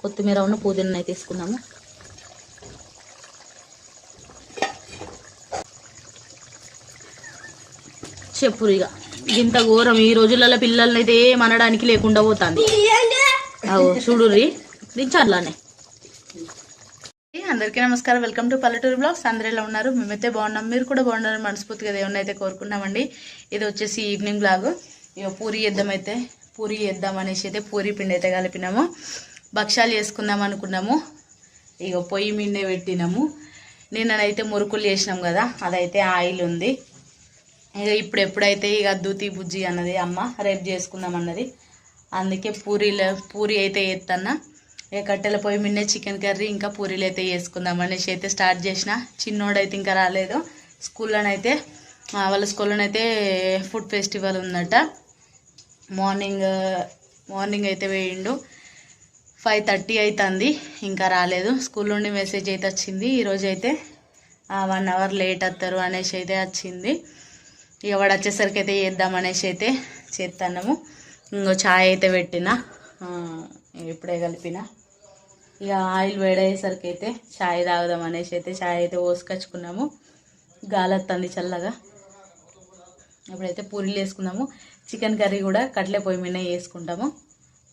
కొత్తిమీర ఉన్న పుదీనా తీసుకున్నాము చెప్పురు ఇక ఇంత ఘోరం ఈ రోజులలో పిల్లల్ని అయితే ఏం అనడానికి లేకుండా పోతుంది. అవు చూడుర్రి. దించాలానే అందరికీ నమస్కారం. వెల్కమ్ టు పల్లెటూరు బ్లాగ్స్. అందరూ ఎలా ఉన్నారు? మేమైతే బాగున్నాం. మీరు కూడా బాగున్నారని మనస్ఫూర్తిగా దేవుని అయితే కోరుకున్నామండి. ఇది వచ్చేసి ఈవినింగ్ బ్లాగ్. ఇక పూరి చేద్దాం అయితే పూరి చేద్దాం అనేసి అయితే పూరి పిండి అయితే కలిపినాము. భక్షాలు చేసుకుందాం అనుకున్నాము. ఇక పొయ్యి మిండే పెట్టినాము. నిన్ననైతే మురుకులు చేసినాం కదా అదైతే ఆయిల్ ఉంది. ఇక ఇప్పుడు ఎప్పుడైతే ఇక దూతి బుజ్జి అన్నది అమ్మ రేపు చేసుకుందాం అన్నది. అందుకే పూరీలో పూరి అయితే ఎత్తన్నా ఇక కట్టెల పొయ్యి మిన్నే చికెన్ కర్రీ ఇంకా పూరీలు అయితే వేసుకుందాం అనేసి అయితే స్టార్ట్ చేసిన. చిన్నోడైతే ఇంకా రాలేదు. స్కూల్లోనైతే వాళ్ళ స్కూల్లోనైతే ఫుడ్ ఫెస్టివల్ ఉందట. మార్నింగ్ మార్నింగ్ అయితే వేయిండు. ఫైవ్ థర్టీ అవుతుంది ఇంకా రాలేదు. స్కూల్ నుండి మెసేజ్ అయితే వచ్చింది. ఈరోజు అయితే వన్ అవర్ లేట్ వస్తారు అనేసి అయితే వచ్చింది. ఇక వాడు వచ్చేసరికి అయితే చేద్దాం అనేసి అయితే చేస్తున్నాము ఇంకో ఛాయ్ అయితే పెట్టిన. ఇప్పుడే కలిపిన. ఇక ఆయిల్ వేడయ్యేసరికి అయితే ఛాయ్ తాగుదాం అనేసి అయితే ఛాయ్ అయితే పోసుకొచ్చుకున్నాము. గాలత్తంది చల్లగా. ఇప్పుడైతే పూరీలు వేసుకుందాము చికెన్ కర్రీ కూడా కట్లే పొయ్యి మీద వేసుకుంటాము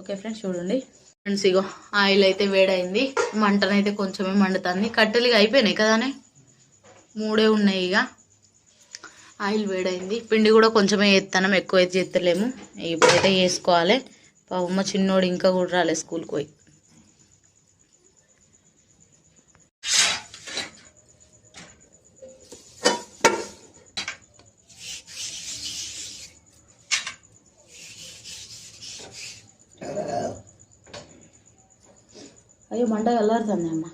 ఓకే ఫ్రెండ్స్ చూడండి. ఫ్రెండ్స్ ఇగో ఆయిల్ అయితే వేడైంది. మంటనైతే కొంచెమే మండుతుంది. కట్టెలు ఇక అయిపోయినాయి కదానే? మూడే ఉన్నాయి ఇక ఆయిల్ వేడైంది. పిండి కూడా కొంచెమే వేస్తాను ఎక్కువ అయితే చేస్తలేము ఇప్పుడైతే వేసుకోవాలి పాపమ్మ చిన్నోడు ఇంకా కూడా రాలే స్కూల్కి పోయి. అయ్యో మంట కలరుతుంది అమ్మ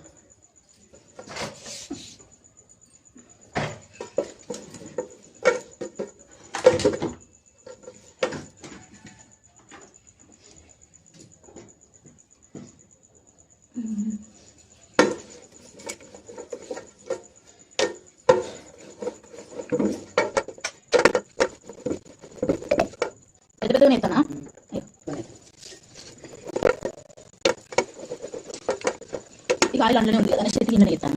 పెద్ద పెద్దగా ఎత్తానా ఇక ఆయిల్ అందులోనే ఉంది కదా నేను చేతికి గిన్నె ఎత్తాను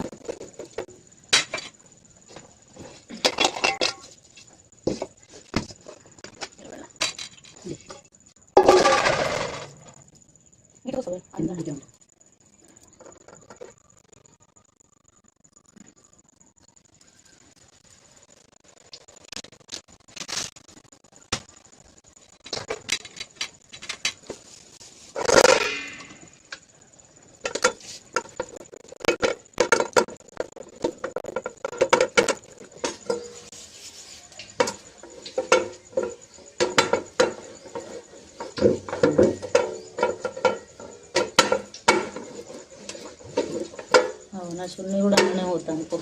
అవునా చున్నీ కూడా అలానే పోతాను పో.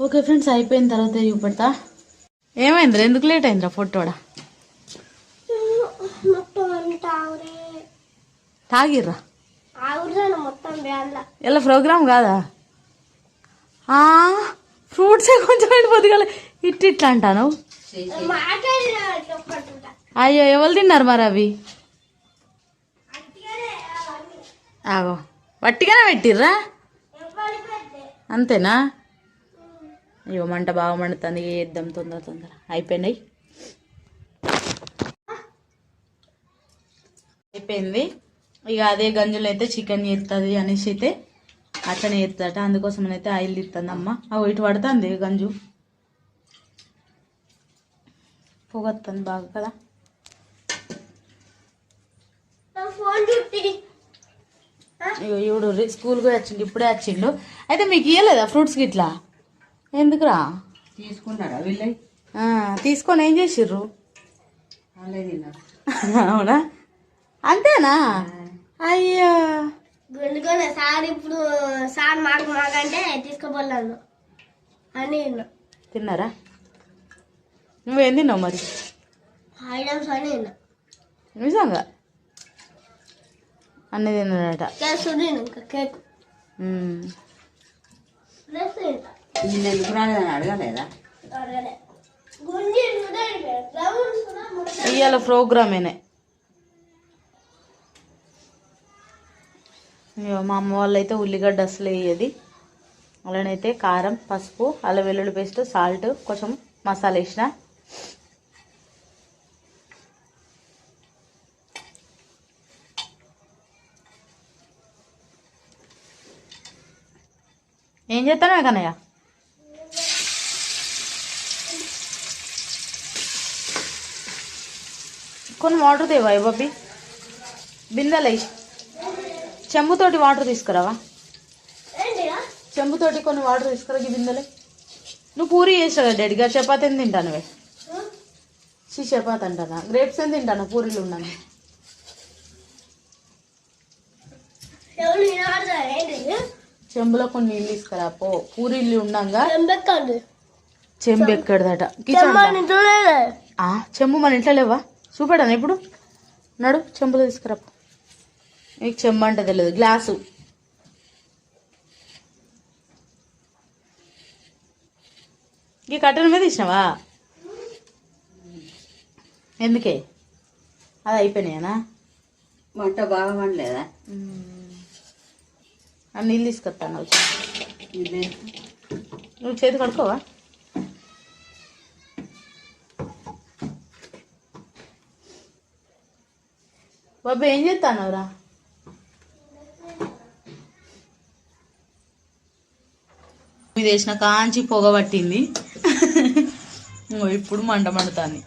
ఓకే ఫ్రెండ్స్ అయిపోయిన తర్వాత చూపెడతా ఏమైందిరా? ఎందుకు లేట్ అయిందిరా ఫోటోడా ఆవురే. తాగిర్రా? ఇలా ప్రోగ్రామ్ కాదా? ఫ్రూట్సే కొంచెం కదా ఇట్ ఇట్లా అంటాను. అయ్యో ఎవరు తిన్నారు మరి అవి? ఆగో. వట్టిగానే పెట్టిర్రా? అంతేనా? అయ్యో మంట బాగా మండుతుంది వేద్దాం తొందర తొందర. అయిపోయినాయి అయిపోయింది. ఇక అదే గంజులు అయితే చికెన్ చేస్తుంది అనేసి అయితే అట్లనే చేస్తుందట అందుకోసం అయితే ఆయిల్ తీస్తుంది అమ్మ అవి ఇటు పడుతుంది గంజు. పొగొస్తుంది బాగా కదా. ఫోన్ రి- స్కూల్కి పోయి వచ్చిండు ఇప్పుడే వచ్చిండు. అయితే మీకు ఇవ్వలేదా ఫ్రూట్స్ గిట్లా? ఎందుకురా? తీసుకున్నారా వీళ్ళై? ఆ, తీసుకొని ఏం చేసిర్రు? అవునా? అంతేనా? అయ్యో. ఎందుకనే సార్ ఇప్పుడు సార్ మాకు మాకంటే తీసుకోపోలేదు. అని విన్నా. తిన్నారా? నువ్వేం తిన్నావు మరి? ఐటమ్స్ అని. నిజంగా అన్నీ తిన్నాడట కేక్ ఉంది ఇంకా కేక్ ఉమ్. రేపు నిన్న ఎందుకు రాలేదని అడగలేదా అడగలే గుంజి రౌండ్స్ కూడా ముడత. ఇవాళ ప్రోగ్రామేనే ఇగో మా అమ్మ వాళ్ళు అయితే ఉల్లిగడ్డ అసలు వేయది. అలానైతే కారం పసుపు అల్లం వెల్లుల్లి పేస్ట్ సాల్ట్ కొంచెం మసాలా వేసిన. ఏం చేస్తాను కన్నయ్య? కొన్ని వాటర్ తేవా బాబీ బిందెలు. చెంబుతోటి వాటర్ తీసుకురావా? చెంబుతోటి కొన్ని వాటర్ తీసుకురా బిందెలే బిందెలు. నువ్వు పూరి చేస్తావు కదా డాడీగా చపాతి ఏం తింటానువే? షీ చపాతి అంటానా? గ్రేప్స్ ఏం తింటాను పూరీలు ఉన్నాను ఎవరు ఏంటి చెంబులో కొన్ని నీళ్ళు తీసుకురా పో. పూరీలు ఉండంగా. చెంబు ఎక్కడదట చెంబు మన ఇంట్లో లేవా? చూపెడాను ఇప్పుడు? నడు చెంబులో తీసుకురా పో. నీకు చెంబు అంటే తెలియదు గ్లాసు. ఈ కట్టెల మీద ఇచ్చినావా ఎందుకే? అది అయిపోయినాయనా? వంట బాగా వండలేదా? నీళ్ళు తీసుకొస్తాను వచ్చి నువ్వు చేతి కడుకోవా బాబా ఏం చేస్తానవరా? ఇది వేసిన కాంచి పొగ పట్టింది. ఇప్పుడు మంట మండుతాంది.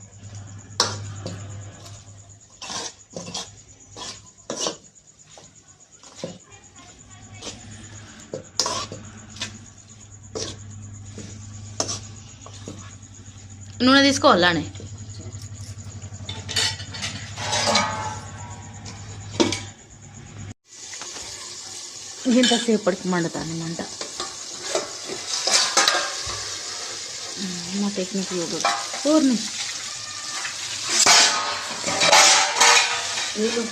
నూనె తీసుకోవాలానే ఇంతసేపటికి మండుతాను మంట. మా టెక్నిక్ యోగా. ఊరిని. నీళ్ళు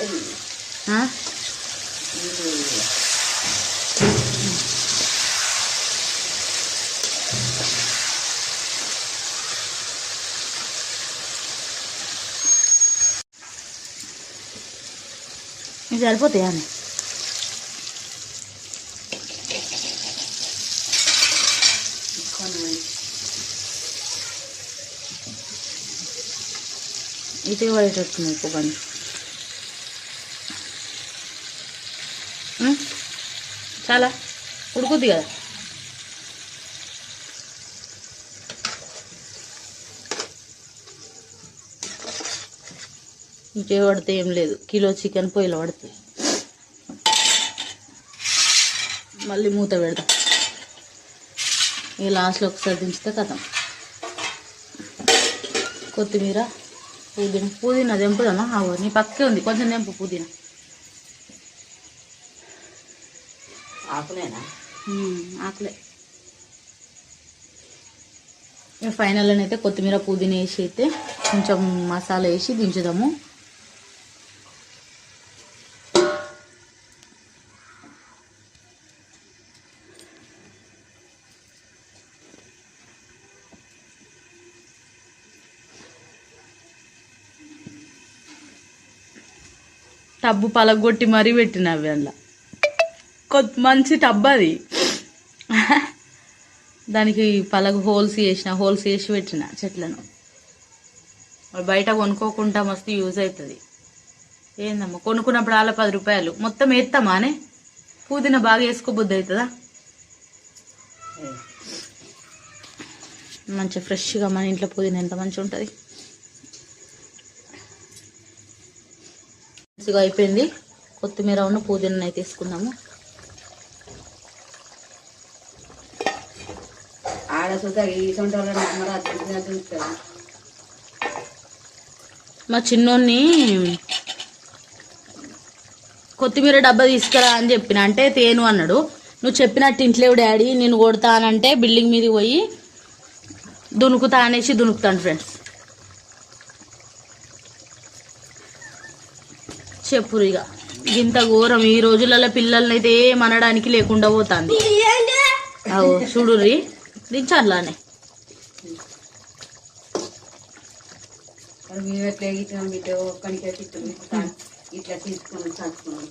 ఉంటుంది ఆ? ఇవి సరిపోతాయా అని కొన్ని ఇటుక పడేటట్టున్నాయి పొగని ఉం? చాలా ఉడుకుద్ది కదా ఇంకే పడితే ఏం లేదు. కిలో చికెన్ పొయ్యిలో పడుతుంది. మళ్ళీ మూత పెడదాం ఈ లాస్ట్లో ఒకసారి దించితే కథం. కొత్తిమీర పుదీనా. పుదీనా తెంపుదానా ఆవు నీ పక్కే ఉంది. కొంచెం తెంపు పుదీనా. ఆకులేనా? ఆకలే. ఫైనల్ అయితే కొత్తిమీర పుదీనా వేసి అయితే కొంచెం మసాలా వేసి దించుదాము. టబ్బు పలగొట్టి మరీ పెట్టిన అవి అందులో. కొత్త మంచి టబ్ అది. దానికి పలగ హోల్స్ చేసిన హోల్స్ చేసి పెట్టిన చెట్లను. బయట కొనుక్కోకుండా మస్తు యూజ్ అవుతుంది. ఏందమ్మా కొనుక్కున్నప్పుడు అలా పది రూపాయలు. మొత్తం వేస్తామానే పుదీనా బాగా వేసుకోబుద్ది అవుతుందా? మంచి ఫ్రెష్గా మన ఇంట్లో పుదీనా ఎంత మంచిగా ఉంటుంది. మంచిగా అయిపోయింది. కొత్తిమీర ఉన్న పుదీనా తీసుకుందాము. ఆడ చూద్దా ఈ మా చిన్నోన్ని కొత్తిమీర డబ్బా తీసుకురా అని చెప్పిన. అంటే తేను అన్నాడు. నువ్వు చెప్పినట్టు ఇంట్లేవు డాడీ నేను కొడతానంటే బిల్డింగ్ మీదకి పోయి దునుకుతా అనేసి దునుకుతాను ఫ్రెండ్స్. చెప్పురు ఇక. ఇంత ఘోరం ఈ రోజులలో పిల్లల్ని అయితే ఏమనడానికి లేకుండా పోతుంది. ఏంటి అవు చూడుర్రి దించాలానే ఇట్లా తీసుకుని చదువుకున్నాం